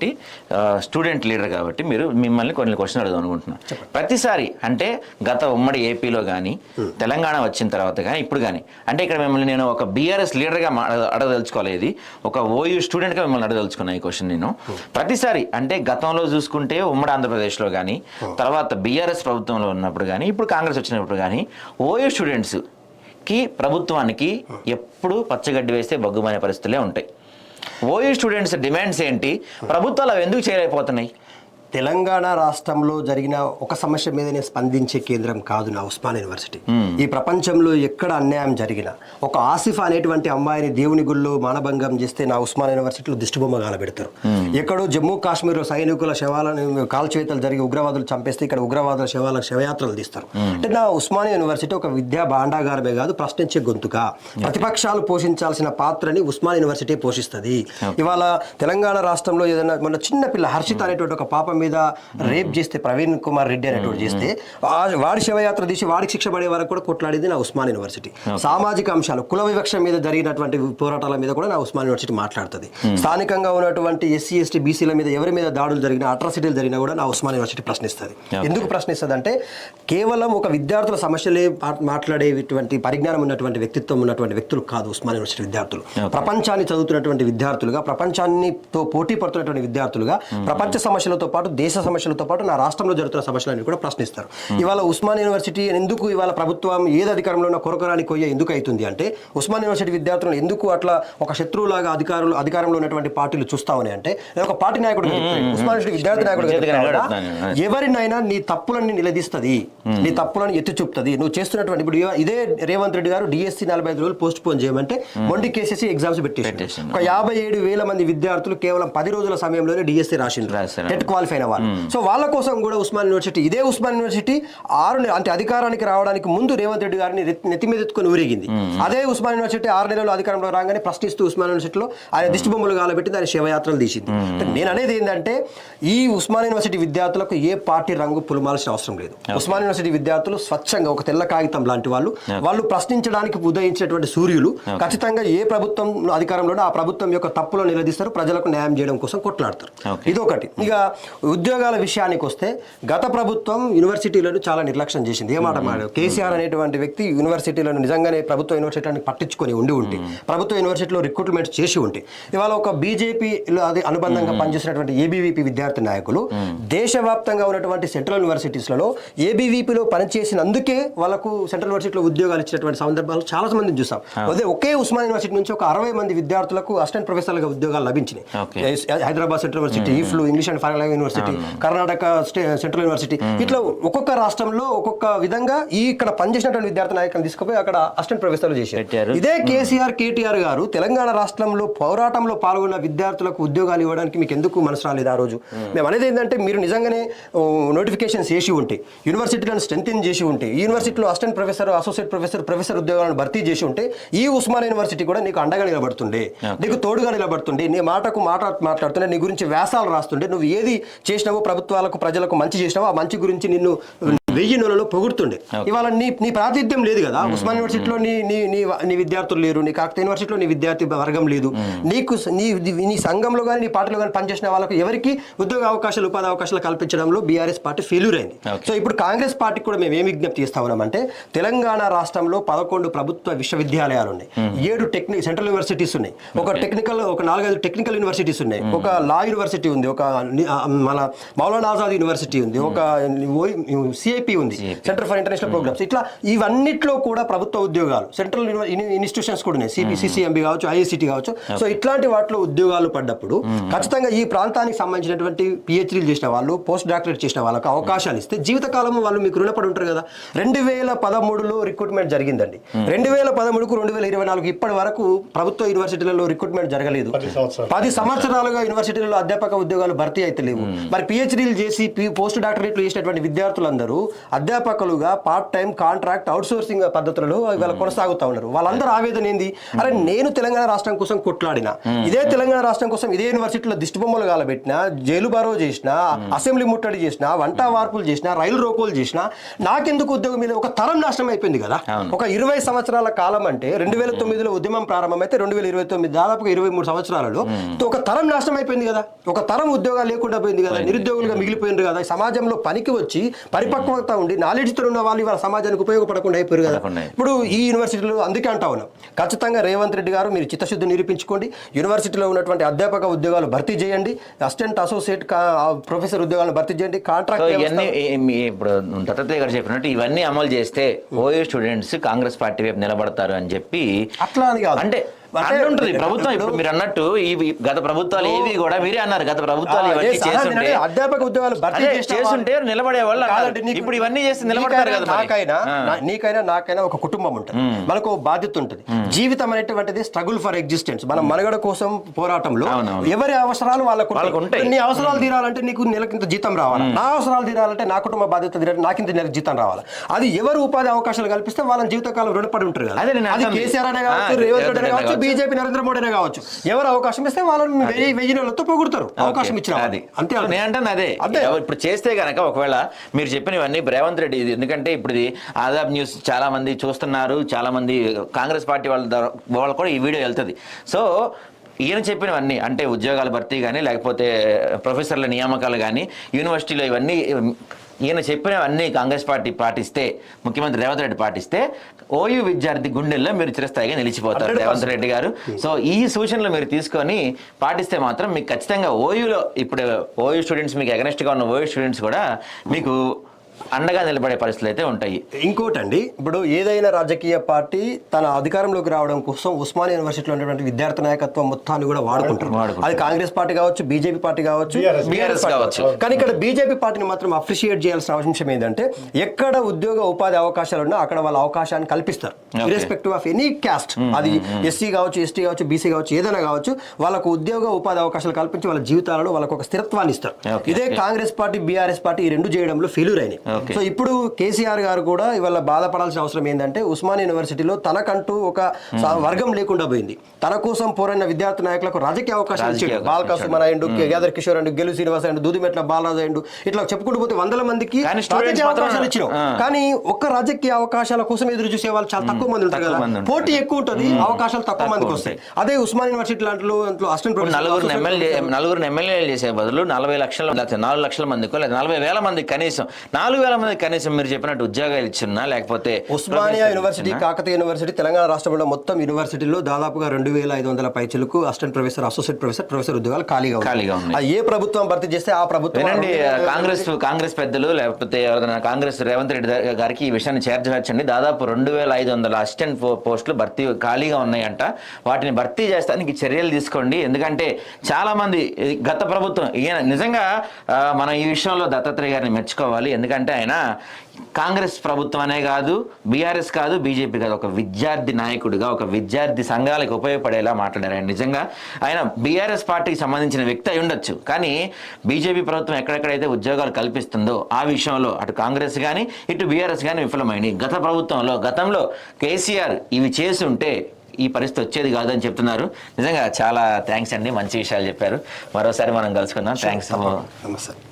కాబట్టి student leader కాబట్టి మీరు మిమ్మల్ని కొన్ని క్వశ్చన్ అడుగుదాం అనుకుంటున్నాను ప్రతిసారి అంటే గత ఉమ్మడి ఏపీలో కానీ తెలంగాణ వచ్చిన తర్వాత కానీ ఇప్పుడు కానీ అంటే ఇక్కడ మిమ్మల్ని నేను ఒక బీఆర్ఎస్ లీడర్గా అడగదలుచుకోలేదు. ఒక ఓయూ స్టూడెంట్గా మిమ్మల్ని అడగదలుచుకున్నా ఈ క్వశ్చన్ నేను. ప్రతిసారి అంటే గతంలో చూసుకుంటే ఉమ్మడి ఆంధ్రప్రదేశ్లో కానీ తర్వాత బీఆర్ఎస్ ప్రభుత్వంలో ఉన్నప్పుడు కానీ ఇప్పుడు కాంగ్రెస్ వచ్చినప్పుడు కానీ ఓయూ స్టూడెంట్స్కి ప్రభుత్వానికి ఎప్పుడు పచ్చగడ్డి వేస్తే బగ్గుమనే పరిస్థితులే ఉంటాయి. ఓయూ స్టూడెంట్స్ డిమాండ్స్ ఏంటి? ప్రభుత్వాలు అవి ఎందుకు చేయలేకపోతున్నాయి? తెలంగాణ రాష్ట్రంలో జరిగిన ఒక సమస్య మీదనే స్పందించే కేంద్రం కాదు నా ఉస్మాన్ యూనివర్సిటీ. ఈ ప్రపంచంలో ఎక్కడ అన్యాయం జరిగినా ఒక ఆసిఫ్ అనేటువంటి అమ్మాయిని దేవుని గుళ్ళో మానభంగం చేస్తే నా ఉస్మాన్ యూనివర్సిటీలో దిష్టిబొమ్మ గాలబెడతారు. ఎక్కడో జమ్మూ కాశ్మీర్ సైనికుల శవాలను కాల్చివేతలు జరిగి ఉగ్రవాదులు చంపేస్తే ఇక్కడ ఉగ్రవాదుల శవాల శవయాత్రలు తీస్తారు. అంటే నా ఉస్మాన్ యూనివర్సిటీ ఒక విద్యా భాండాగారమే కాదు ప్రశ్నించే గొంతుక. ప్రతిపక్షాలు పోషించాల్సిన పాత్రని ఉస్మాన్ యూనివర్సిటీ పోషిస్తుంది. ఇవాళ తెలంగాణ రాష్ట్రంలో ఏదైనా మన చిన్న పిల్ల హర్షిత అనేటువంటి ఒక పాప మీద రేప్ చేస్తే ప్రవీణ్ కుమార్ రెడ్డి అనేటువంటి చేస్తే వాడి శవయాత్ర తీసి వాడికి శిక్ష పడే వరకు కూడా కొట్లాడేది నా ఉస్మాన్ యూనివర్సిటీ. సామాజిక అంశాలు కుల వివక్ష మీద జరిగినటువంటి పోరాటాల మీద కూడా నా ఉస్మాన్ యూనివర్సిటీ మాట్లాడుతుంది. స్థానికంగా ఉన్నటువంటి ఎస్సీ ఎస్టీ బీసీల మీద ఎవరి మీద దాడులు జరిగినా అట్రాసిటీలు జరిగినా కూడా నా ఉస్మాన్ యూనివర్సిటీ ప్రశ్నిస్తుంది. ఎందుకు ప్రశ్నిస్తుంది అంటే కేవలం ఒక విద్యార్థుల సమస్యలే మాట్లాడేటువంటి పరిజ్ఞానం ఉన్నటువంటి వ్యక్తిత్వం ఉన్నటువంటి వ్యక్తులు కాదు ఉస్మాన్ యూనివర్సిటీ విద్యార్థులు. ప్రపంచాన్ని చదువుతున్నటువంటి విద్యార్థులుగా ప్రపంచాన్నితో పోటీ పడుతున్నటువంటి విద్యార్థులుగా ప్రపంచ సమస్యలతో పాటు దేశ సమస్యలతో పాటు నా రాష్ట్రంలో జరుగుతున్న సమస్యలన్నీ కూడా ప్రశ్నిస్తారు. ఇవాళ ఉస్మాన్ యూనివర్సిటీ ఎందుకు ఇవాళ ప్రభుత్వం ఏది అధికారంలో ఉన్న కొరకరాని కొయ్య ఎందుకు అవుతుంది అంటే ఉస్మాన్ యూనివర్సిటీ విద్యార్థులను ఎందుకు అట్లా ఒక శత్రువులాగా అధికారులు అధికారంలో ఉన్నటువంటి పార్టీలు చూస్తా ఉన్నాయి అంటే నేను ఒక పార్టీ నాయకుడు ఉస్మాన్ యూనివర్సిటీ విద్యార్థి నాయకుడు. ఎవరినైనా నీ తప్పులని నిలదీస్తుంది. నీ తప్పులను ఎత్తి చూపుతుంది. నువ్వు చేస్తున్నటువంటి ఇప్పుడు ఇదే రేవంత్ రెడ్డి గారు డిఎస్సి నలభై ఐదు రోజులు పోస్ట్ పోన్ చేయమంటే మొండి కేసెస్ ఎగ్జామ్స్ పెట్టేసి. ఒక యాభై ఏడు వేల మంది విద్యార్థులు కేవలం పది రోజుల సమయంలోనే డిఎస్సి రాసిండ్రు. రాశారు. టెట్ క్వాలిఫై అయిన వాళ్ళు. సో వాళ్ళ కోసం కూడా ఉస్మాన్ యూనివర్సిటీ ఇదే ఉస్మాన్ యూనివర్సిటీ ఆరు అంటే అధికారానికి రావడానికి ముందు రేవంత్ రెడ్డి గారిని రెత్- నెత్తి మీద ఎత్తుకొని ఊరేగింది. అదే ఉస్మాన్ యూనివర్సిటీ ఆరు నెలలు అధికారంలో రాగానే ప్రశ్నిస్తూ ఉస్మాన్ యూనివర్సిటీలో ఆయన దిష్టి బొమ్మలు గాలబెట్టి దాని శివయాత్రలు తీసింది. నేను అనేది ఏంటంటే ఈ ఉస్మాన్ యూనివర్సిటీ విద్యార్థులకు ఏ పార్టీ రంగు పులమాల్సిన అవసరం లేదు. ఉస్మాన్ యూనివర్సిటీ విద్యార్థులు స్వచ్ఛంగా ఒక తెల్ల కాగితం లాంటి వాళ్ళు వాళ్ళు ప్రశ్నించడానికి ఉదయించినటువంటి సూర్యులు ఖచ్చితంగా ఏ ప్రభుత్వం అధికారంలో ఆ ప్రభుత్వం యొక్క తప్పులో నిలదీస్తారు ప్రజలకు న్యాయం చేయడం కోసం కొట్లాడతారు. Okay. ఇది ఒకటి ఇక ఉద్యోగాల విషయానికి వస్తే గత ప్రభుత్వం యూనివర్సిటీలను చాలా నిర్లక్ష్యం చేసింది. ఏ మాట కేసీఆర్ అనేటువంటి వ్యక్తి యూనివర్సిటీలను నిజంగానే ప్రభుత్వ యూనివర్సిటీలను పట్టించుకొని ఉండి ఉంటే ప్రభుత్వ యూనివర్సిటీలో రిక్రూట్మెంట్ చేసి ఉంటే ఇవాళ ఒక బీజేపీలో అది అనుబంధంగా పనిచేసినటువంటి ఏబీవీపీ విద్యార్థి నాయకులు దేశవ్యాప్తంగా ఉన్నటువంటి సెంట్రల్ యూనివర్సిటీస్లలో ఏబీవీపీలో పనిచేసినందుకే వాళ్ళకు సెంట్రల్ యూనివర్సిటీలో ఉద్యోగాలు ఇచ్చినటువంటి సందర్భాలు చాలా మందిని చూసాం అదే ఒకే ఉస్మాన్ యూనివర్సిటీ నుంచి ఒక అరవై మంది విద్యార్థులకు అసిస్టెంట్ ప్రొఫెసర్లుగా ఉద్యోగాలు లభించినాయి. Hyderabad central university EFLU English and foreign language university Karnataka state central university ఇట్లా ఒక్కొక్క రాష్ట్రంలో ఒక్కొక్క విధంగా ఈ ఇక్కడ పనిచేసినటువంటి విద్యార్థి నాయకులను తీసుకుపోయి అక్కడ అసిస్టెంట్ ప్రొఫెసర్లు చేశారు. ఇదే కేసీఆర్ కేటీఆర్ గారు తెలంగాణ రాష్ట్రంలో పోరాటంలో పాల్గొన్న విద్యార్థులకు ఉద్యోగాలు ఇవ్వడానికి మీకు ఎందుకు మనసు రాలేదు ఆ రోజు? మేము అనేది ఏంటంటే మీరు నిజంగానే నోటిఫికేషన్స్ చేసి ఉంటే యూనివర్సిటీలను స్ట్రెంగ్ చేసి ఉంటే యూనివర్సిటీలో assistant professor associate professor professor ఉద్యోగాలను భర్తీ చేసి ఉంటే ఈ ఉస్మాన్ యూనివర్సిటీ కూడా నీకు అండగా నిలబడుతుండే నీకు తోడుగా నిలబడుతుండే నీ మాటకు మాట మాట్లాడుతుండే నీ గురించి వ్యాసాలు రాస్తుండే నువ్వు ఏది చేసినావో ప్రభుత్వాలకు ప్రజలకు మంచి చేసినావో ఆ మంచి గురించి నిన్ను వెయ్యి నెలలో పొగుడుతుండే. ఇవాళ నీ నీ ప్రాతినిధ్యం లేదు కదా. ఉస్మాన్ యూనివర్సిటీలో నీ నీ నీ నీ విద్యార్థులు లేరు నీ కాకతీయ యూనివర్సిటీలో నీ విద్యార్థి వర్గం లేదు. నీకు నీ నీ సంఘంలో కానీ నీ పార్టీలో కానీ పనిచేసిన వాళ్ళకు ఎవరికి ఉద్యోగ అవకాశాలు ఉపాధి అవకాశాలు కల్పించడంలో బీఆర్ఎస్ పార్టీ ఫెయిల్యూర్ అయింది. సో ఇప్పుడు కాంగ్రెస్ పార్టీకి కూడా మేము ఏం విజ్ఞప్తి చేస్తా ఉన్నామంటే తెలంగాణ రాష్ట్రంలో పదకొండు ప్రభుత్వ విశ్వవిద్యాలయాలు ఉన్నాయి. ఏడు టెక్నిక్ సెంట్రల్ యూనివర్సిటీస్ ఉన్నాయి. ఒక టెక్నికల్ ఒక నాలుగైదు టెక్నికల్ యూనివర్సిటీస్ ఉన్నాయి. ఒక లా యూనివర్సిటీ ఉంది. ఒక మన మౌలానా ఆజాద్ యూనివర్సిటీ ఉంది. ఒక సిఐపి ఉంది సెంటర్ ఫర్ ఇంటర్నేషనల్ ప్రోగ్రామ్స్ ఇట్లా ఇవన్నిట్లో కూడా ప్రభుత్వ ఉద్యోగాలు సెంట్రల్ ఇన్స్టిట్యూషన్స్ కూడా ఉన్నాయి సిపిసిసిఎంబి కావచ్చు ఐఐసిటి కావచ్చు. సో ఇట్లాంటి వాటిలో ఉద్యోగాలు పడ్డప్పుడు ఖచ్చితంగా ఈ ప్రాంతానికి సంబంధించినటువంటి పిహెచ్డీలు చేసిన వాళ్ళు పోస్ట్ డాక్టరేట్ చేసిన వాళ్ళకి అవకాశాలు ఇస్తే జీవితకాలం వాళ్ళు మీకు రుణపడి ఉంటారు కదా. రెండు వేల పదమూడులో రిక్రూట్మెంట్ జరిగిందండి. రెండు వేల పదమూడుకు రెండు వేల ఇరవై నాలుగు ఇప్పటి వరకు ప్రభుత్వ యూనివర్సిటీలలో రిక్రూట్మెంట్ జరగలేదు. పది సంవత్సరాలుగా యూనివర్సిటీలలో అధ్యాపక ఉద్యోగాలు భర్తీ అయితే లేవు. మరి పిహెచ్డీలు చేసి పి- పోస్ట్ డాక్టరేట్లు చేసినటువంటి విద్యార్థులందరూ అధ్యాపకులుగా పార్ట్ టైం కాంట్రాక్ట్ అవుట్సోర్సింగ్ పద్ధతులలో ఇవాళ కొనసాగుతా ఉన్నారు. వాళ్ళందరూ ఆవేదన ఏంది? అరే నేను తెలంగాణ రాష్ట్రం కోసం కొట్లాడిన. ఇదే తెలంగాణ రాష్ట్రం కోసం ఇదే యూనివర్సిటీలో దిష్టి బొమ్మలు గాలబెట్టిన జైలు బారో చేసిన అసెంబ్లీ ముట్టడి చేసిన వంట వార్పులు చేసిన రైలు రోకోలు చేసిన నాకెందుకు ఉద్యోగం మీద ఒక తరం నాశనం అయిపోయింది కదా. ఒక ఇరవై సంవత్సరాల కాలం అంటే రెండు వేల తొమ్మిదిలో ఉద్యమం ప్రారంభమైతే రెండు వేల ఇరవై తొమ్మిది దాదాపుగా ఇరవై మూడు సంవత్సరాలలో ఒక తరం నాశనం అయిపోయింది కదా? ఒక తరం ఉద్యోగాలు లేకుండా పోయింది కదా? నిరుద్యోగులుగా మిగిలిపోయింది కదా? సమాజంలో పనికి వచ్చి పరిపక్వత ఉండి నాలెడ్జ్తో ఉన్న వాళ్ళు ఇవాళ సమాజానికి ఉపయోగపడకుండా అయిపోయారు కదా. ఇప్పుడు ఈ యూనివర్సిటీలో అందుకే అంటా ఉన్నాం. ఖచ్చితంగా రేవంత్ రెడ్డి గారు మీరు చిత్తశుద్ధి నిరూపించుకోండి. యూనివర్సిటీలో ఉన్నటువంటి అధ్యాపక ఉద్యోగాలు భర్తీ చేయండి. అసిస్టెంట్ అసోసియేట్ ప్రొఫెసర్ ఉద్యోగాలను భర్తీ చేయండి. కాంట్రాక్ట్ ఇప్పుడు దత్తాత్రేయ గారు చెప్పినట్టు ఇవన్నీ అమలు చేస్తే ఓయూ స్టూడెంట్స్ కాంగ్రెస్ పార్టీ వైపు నిలబడతారు అని చెప్పి అట్లా అని కాదు. అంటే ఉంటుంది. ప్రభుత్వం ఇప్పుడు మీరు అన్నట్టు ఈ గత ప్రభుత్వాలు ఏవి కూడా మీరే అన్నారు. గత ప్రభుత్వాలు ఇవన్నీ చేస్తుంటే అధ్యాపక ఉద్యోగాలు భర్తీ చేస్తుంటే నిలబడే వాళ్ళు ఇప్పుడు ఇవన్నీ చేస్తే నిలబడతారు కదా నీకైనా. నాకైనా నీకైనా ఒక కుటుంబం ఉంటుంది. మనకు బాధ్యత ఉంటుంది. జీవితం అనేటువంటిది స్ట్రగుల్ ఫర్ ఎగ్జిస్టెన్స్ మనం మనగడ కోసం పోరాటంలో. ఎవరి అవసరాలు వాళ్ళకు. నీ అవసరాలు తీరాలంటే నీకు నెలకింత జీతం రావాలి? నా అవసరాలు తీరాలంటే నా కుటుంబ బాధ్యత తీరాలంటే నాకింత నెల జీతం రావాలి? అది ఎవరు ఉపాధి అవకాశాలు కల్పిస్తే వాళ్ళని జీవితకాలం రుణపడి ఉంటారు కదా. అదే కేసీఆర్ అనే కావచ్చు రేవంత్ రెడ్డి కావచ్చు బీజేపీ నరేంద్ర మోడీ అనే కావచ్చు. ఎవరు అవకాశం ఇస్తే వాళ్ళని వెయ్యి వెయ్యి నెలలతో పొగుడతారు అవకాశం ఇచ్చిన అది. అంతే అంటాను అదే. అంతే. ఇప్పుడు చేస్తే గనక ఒకవేళ మీరు చెప్పినవన్నీ రేవంత్ రెడ్డి ఇది. ఎందుకంటే ఇప్పుడు ఇది ఆదాబ్ న్యూస్ చాలా మంది చూస్తున్నారు. చాలా మంది కాంగ్రెస్ పార్టీ వాళ్ళ వాళ్ళు కూడా ఈ వీడియో వెళ్తుంది. సో ఈయన చెప్పినవన్నీ అంటే ఉద్యోగాల భర్తీ కానీ లేకపోతే ప్రొఫెసర్ల నియామకాలు కానీ యూనివర్సిటీలో ఇవన్నీ ఈయన చెప్పినవన్నీ కాంగ్రెస్ పార్టీ పాటిస్తే ముఖ్యమంత్రి రేవంత్ రెడ్డి పాటిస్తే ఓయూ విద్యార్థి గుండెల్లో మీరు చిరస్థాయిగా నిలిచిపోతారు 100%. రేవంత్ రెడ్డి గారు సో ఈ సూచనలు మీరు తీసుకొని పాటిస్తే మాత్రం మీకు ఖచ్చితంగా ఓయూలో ఇప్పుడు ఓయూ స్టూడెంట్స్ మీకు అగనెస్ట్గా ఉన్న ఓయూ స్టూడెంట్స్ కూడా మీకు అండగా నిలబడే పరిస్థితులు అయితే ఉంటాయి ఇంకోటండి ఇప్పుడు ఏదైనా రాజకీయ పార్టీ తన అధికారంలోకి రావడం కోసం ఉస్మానియా యూనివర్సిటీలో ఉన్నటువంటి విద్యార్థి నాయకత్వం మొత్తాన్ని కూడా వాడుకుంటారు. అది కాంగ్రెస్ పార్టీ కావచ్చు బీజేపీ పార్టీ కావచ్చు పార్టీ కావచ్చు. కానీ ఇక్కడ బీజేపీ పార్టీని మాత్రం అప్రిషియేట్ చేయాల్సిన అవసరం ఏంటంటే ఎక్కడ ఉద్యోగ ఉపాధి అవకాశాలు ఉన్నా అక్కడ వాళ్ళ అవకాశాన్ని కల్పిస్తారు. ఇరెస్పెక్టివ్ ఆఫ్ ఎనీ క్యాస్ట్ అది ఎస్సీ కావచ్చు ఎస్టీ కావచ్చు బీసీ కావచ్చు ఏదైనా కావచ్చు వాళ్ళకు ఉద్యోగ ఉపాధి అవకాశాలు కల్పించి వాళ్ళ జీవితాలలో వాళ్ళకు ఒక స్థిరత్వాన్ని ఇస్తారు ఇదే. కాంగ్రెస్ పార్టీ బీఆర్ఎస్ పార్టీ ఈ రెండు చేయడంలో ఫెయిల్యూర్ అయినాయి. సో ఇప్పుడు కేసీఆర్ గారు కూడా ఇవాళ బాధపడాల్సిన అవసరం ఏంటంటే ఉస్మాన్ యూనివర్సిటీలో తనకంటూ ఒక వర్గం లేకుండా పోయింది. తన కోసం పోరైన విద్యార్థి నాయకులకు రాజకీయ అవకాశం రాజకీయ ఇచ్చాడు. అవకాశం బాలకాసు మన అయ్యండు యాదర్ Kishore and Gellu Srinivas and Dudimetla Balaraju and ఇట్లా చెప్పుకుంటూ పోతే వందల మందికి రాజకీయ అవకాశాలు ఇచ్చినాం. కానీ ఒక్క రాజకీయ అవకాశాల కోసం ఎదురు చూసే వాళ్ళు చాలా తక్కువ మంది ఉంటారు కదా. పోటీ ఎక్కువ ఉంటుంది అవకాశాలు తక్కువ మందికి. వస్తాయి. అదే ఉస్మాన్ యూనివర్సిటీ లాంటిలో దాంట్లో అసిస్టెంట్ నలుగురు ఎమ్మెల్యే నలుగురు ఎమ్మెల్యేలు చేసే బదులు నలభై లక్షల నాలుగు లక్షల మందికో లేదా నలభై వేల మంది కనీసం నాలుగు వేల మంది కనీసం మీరు చెప్పినట్టు ఉద్యోగాలు ఇచ్చున్నా లేకపోతే ఉస్మానియా యూనివర్సిటీ కాకతీయ యూనివర్సిటీ తెలంగాణ రాష్ట్రంలో మొత్తం యూనివర్సిటీలో దాదాపుగా రెండు వేల ఐదు వందల పైచలకు assistant professor associate professor professor ఉద్యోగాలు ఖాళీగా. ఖాళీగా ఉన్నాయి. ఏ ప్రభుత్వం భర్తీ చేస్తే ఆ ప్రభుత్వం వినండి కాంగ్రెస్ కాంగ్రెస్ పెద్దలు లేకపోతే ఎవరైనా కాంగ్రెస్ రేవంత్ రెడ్డి గారికి ఈ విషయాన్ని చేర్చవచ్చండి దాదాపు రెండు వేల ఐదు వందల అసిస్టెంట్ పోస్టులు భర్తీ ఖాళీగా ఉన్నాయంట. వాటిని భర్తీ చేస్తానికి చర్యలు తీసుకోండి. ఎందుకంటే చాలా మంది ఈ గత ప్రభుత్వం ఈయన నిజంగా మనం ఈ విషయంలో దత్తాత్రేయ గారిని మెచ్చుకోవాలి. ఎందుకంటే ఆయన కాంగ్రెస్ ప్రభుత్వం అనే కాదు బీఆర్ఎస్ కాదు బీజేపీ కాదు. ఒక విద్యార్థి నాయకుడిగా ఒక విద్యార్థి సంఘాలకు ఉపయోగపడేలా మాట్లాడారు ఆయన. నిజంగా ఆయన బీఆర్ఎస్ పార్టీకి సంబంధించిన వ్యక్తి అయి ఉండొచ్చు. కానీ బీజేపీ ప్రభుత్వం ఎక్కడెక్కడైతే ఉద్యోగాలు కల్పిస్తుందో ఆ విషయంలో అటు కాంగ్రెస్ కానీ ఇటు బీఆర్ఎస్ కానీ విఫలమైంది గత ప్రభుత్వంలో గతంలో కేసీఆర్ ఇవి చేసి ఉంటే ఈ పరిస్థితి వచ్చేది కాదని చెప్తున్నారు. నిజంగా చాలా థ్యాంక్స్ అండి. మంచి విషయాలు చెప్పారు. మరోసారి మనం కలుసుకుందాం. థ్యాంక్స్ నమస్తే.